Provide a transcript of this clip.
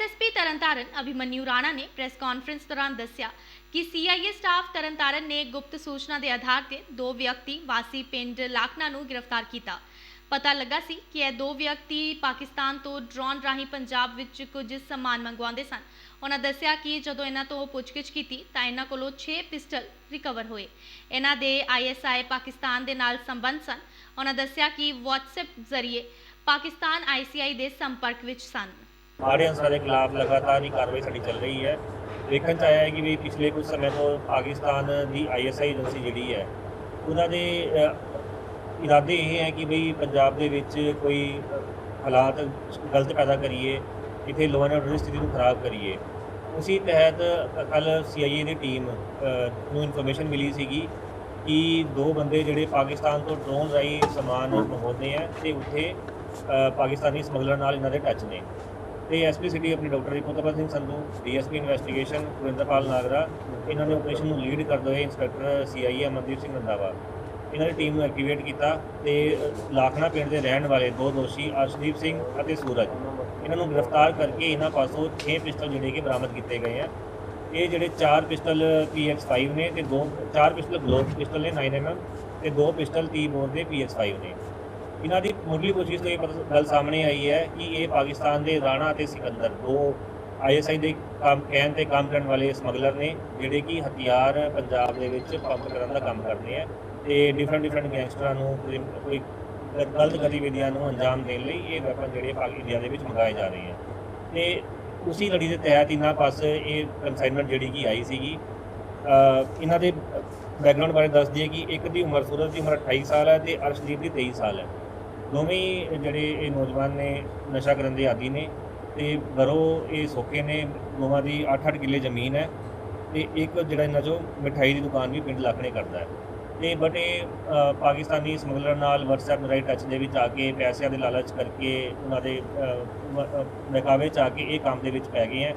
SSP Tarn Taran Abhimanyu Rana ਨੇ press conference ਦੌਰਾਨ ਦੱਸਿਆ ਕਿ ਸੀਆਈਏ ਸਟਾਫ ਤਰਨਤਾਰਨ ਨੇ ਗੁਪਤ ਸੂਚਨਾ ਦੇ ਆਧਾਰ ਤੇ ਦੋ ਵਿਅਕਤੀ ਵਾਸੀ ਪਿੰਡ ਲਾਖਣਾ ਨੂੰ ਗ੍ਰਿਫਤਾਰ ਕੀਤਾ। ਪਤਾ ਲੱਗਾ ਸੀ ਕਿ ਇਹ ਦੋ ਵਿਅਕਤੀ ਪਾਕਿਸਤਾਨ ਤੋਂ ਡਰੋਨ ਰਾਹੀਂ ਪੰਜਾਬ ਵਿੱਚ ਕੁਝ ਸਮਾਨ ਮੰਗਵਾਉਂਦੇ ਸਨ। ਉਹਨਾਂ ਦੱਸਿਆ ਕਿ ਜਦੋਂ ਇਹਨਾਂ ਤੋਂ ਪੁੱਛਗਿੱਛ ਕੀਤੀ ਤਾਂ ਇਹਨਾਂ ਕੋਲੋਂ 6 ਪਿਸਟਲ ਰਿਕਵਰ ਹੋਏ। ਇਹਨਾਂ ਦੇ ਆਈਐਸਆਈ ਪਾਕਿਸਤਾਨ ਦੇ ਨਾਲ ਸੰਬੰਧ ਸਨ। ਉਹਨਾਂ ਦੱਸਿਆ ਕਿ WhatsApp ਜ਼ਰੀਏ ਪਾਕਿਸਤਾਨ ਆਈਸੀਆਈ ਦੇ ਸੰਪਰਕ ਵਿੱਚ ਸਨ। ਆੜੇ ਅਨਸਰਾਂ ਦੇ ਖਿਲਾਫ ਲਗਾਤਾਰ ਹੀ ਕਾਰਵਾਈ ਸਾਡੀ ਚੱਲ ਰਹੀ ਹੈ। ਦੇਖਣ ਚ ਆਇਆ ਹੈ ਕਿ ਵੀ ਪਿਛਲੇ ਕੁਝ ਸਮੇਂ ਤੋਂ ਪਾਕਿਸਤਾਨ ਦੀ ਆਈਐਸਆਈ ਏਜੰਸੀ ਜਿਹੜੀ ਹੈ, ਉਹਨਾਂ ਦੇ ਇਰਾਦੇ ਇਹ ਹੈ ਕਿ ਵੀ ਪੰਜਾਬ ਦੇ ਵਿੱਚ ਕੋਈ ਹਾਲਾਤ ਗਲਤ ਪੈਦਾ ਕਰੀਏ, ਇੱਥੇ ਲੋਅ ਐਂਡ ਆਰਡਰ ਸਥਿਤੀ ਨੂੰ ਖਰਾਬ ਕਰੀਏ। ਉਸੇ ਤਹਿਤ ਕੱਲ ਸੀਆਈਏ ਦੀ ਟੀਮ ਨੂੰ ਇਨਫੋਰਮੇਸ਼ਨ ਮਿਲੀ ਸੀਗੀ ਕਿ ਦੋ ਬੰਦੇ ਜਿਹੜੇ ਪਾਕਿਸਤਾਨ ਤੋਂ ਡਰੋਨ ਰਾਹੀਂ ਸਮਾਨ ਮੰਗਵਾਉਂਦੇ ਆ, ਤੇ ਉੱਥੇ ਪਾਕਿਸਤਾਨੀ ਸਮਗਲਰ ਨਾਲ ਇਹਨਾਂ ਦੇ ਟੱਚ ਨੇ। ਤੇ ਐਸਪੀ ਸਿਟੀ ਆਪਣੀ doctor Ripotpal Singh Sandhu DSP investigation Gurinderpal Nagra, ਇਹਨਾਂ ਨੇ ਆਪਰੇਸ਼ਨ ਨੂੰ ਲੀਡ ਕਰਦੇ ਹੋਏ ਇੰਸਪੈਕਟਰ ਸੀਆਈਏ ਅਮਨਦੀਪ ਸਿੰਘ ਰੰਧਾਵਾ। ਇਹਨਾਂ ਦੀ ਟੀਮ ਨੂੰ ਐਕਟੀਵੇਟ ਕੀਤਾ ਤੇ ਲਾਖਣਾ ਪਿੰਡ ਦੇ ਰਹਿਣ ਵਾਲੇ ਦੋ ਦੋਸ਼ੀ ਅਰਸ਼ਦੀਪ ਸਿੰਘ ਅਤੇ ਸੂਰਜ। ਇਹਨਾਂ ਨੂੰ ਗ੍ਰਿਫਤਾਰ ਕਰਕੇ ਇਹਨਾਂ ਪਾਸੋਂ 6 ਪਿਸਤਲ ਜਿਹੜੇ ਕਿ ਬਰਾਮਦ ਕੀਤੇ ਗਏ ਆ। ਇਹ ਜਿਹੜੇ ਚਾਰ ਪਿਸਟਲ PX5 ਨੇ ਤੇ ਦੋ, ਚਾਰ ਪਿਸਟਲ ਗਲੋਕ ਪਿਸਟਲ ਨੇ 9mm ਤੇ ਦੋ ਪਿਸਤਲ 30 ਬੋਰ ਦੇ PX5 ਨੇ। ਇਹਨਾਂ ਦੀ ਮੁੱਢਲੀ ਕੋਸ਼ਿਸ਼ ਤੋਂ ਇਹ ਪਤਾ ਗੱਲ ਸਾਹਮਣੇ ਆਈ ਹੈ ਕਿ ਇਹ ਪਾਕਿਸਤਾਨ ਦੇ ਰਾਣਾ ਅਤੇ ਸਿਕੰਦਰ, ਦੋ ਆਈਐਸਆਈ ਦੇ ਕੰਮ, ਕਹਿਣ ਤੇ ਕੰਮ ਕਰਨ ਵਾਲੇ ਸਮਗਲਰ ਨੇ, ਜਿਹੜੇ ਕਿ ਹਥਿਆਰ ਪੰਜਾਬ ਦੇ ਵਿੱਚ ਪੰਪ ਕਰਨ ਦਾ ਕੰਮ ਕਰਦੇ ਆ ਤੇ ਡਿਫਰੈਂਟ ਡਿਫਰੈਂਟ ਗੈਂਗਸਟਰਾਂ ਨੂੰ ਕੋਈ ਗਲਤ ਗਤੀਵਿਧੀਆਂ ਨੂੰ ਅੰਜਾਮ ਦੇਣ ਲਈ ਇਹ ਵੈਪਨ ਜਿਹੜੇ ਪਾਕ ਇੰਡੀਆ ਦੇ ਵਿੱਚ ਮੰਗਾਏ ਜਾ ਰਹੇ ਆ। ਤੇ ਉਸੇ ਲੜੀ ਦੇ ਤਹਿਤ ਇਹਨਾਂ ਪਾਸ ਇਹ ਕੰਸਾਈਨਮੈਂਟ ਜਿਹੜੀ ਕਿ ਆਈ ਸੀਗੀ ਇਹਨਾਂ ਦੇ ਬੈਕਗ੍ਰਾਉਂਡ ਬਾਰੇ ਦੱਸ ਦਈਏ ਕਿ ਇੱਕ ਦੀ ਉਮਰ ਸੂਰਜ ਦੀ ਉਮਰ 28 ਸਾਲ ਹੈ ਤੇ ਅਰਸ਼ਦੀਪ ਦੀ 23 ਸਾਲ ਹੈ। ਦੋਵੇਂ ਜਿਹੜੇ ਇਹ ਨੌਜਵਾਨ ਨੇ ਨਸ਼ਾ ਕਰਨ ਦੇ ਆਦੀ ਨੇ ਤੇ ਘਰੋਂ ਇਹ ਸੋਕੇ ਨੇ ਦੋਵਾਂ ਦੀ 8-8 ਕਿੱਲੇ ਜ਼ਮੀਨ ਹੈ ਤੇ ਇੱਕ ਜਿਹੜਾ ਇਹਨਾਂ ਚੋਂ ਮਿਠਾਈ ਦੀ ਦੁਕਾਨ ਵੀ ਪਿੰਡ ਲਾਖਣੇ ਕਰਦਾ ਹੈ। ਤੇ ਬਟ ਇਹ ਪਾਕਿਸਤਾਨੀ ਸਮਗਲਰ ਨਾਲ WhatsApp ਰਾਹੀਂ ਟੱਚ ਦੇ ਵਿੱਚ ਆ ਕੇ ਪੈਸਿਆਂ ਦੇ ਲਾਲਚ ਕਰਕੇ ਉਹਨਾਂ ਦੇ ਅ, ਚ ਆ ਕੇ ਇਹ ਕੰਮ ਦੇ ਵਿੱਚ ਪੈ ਗਏ ਹੈ।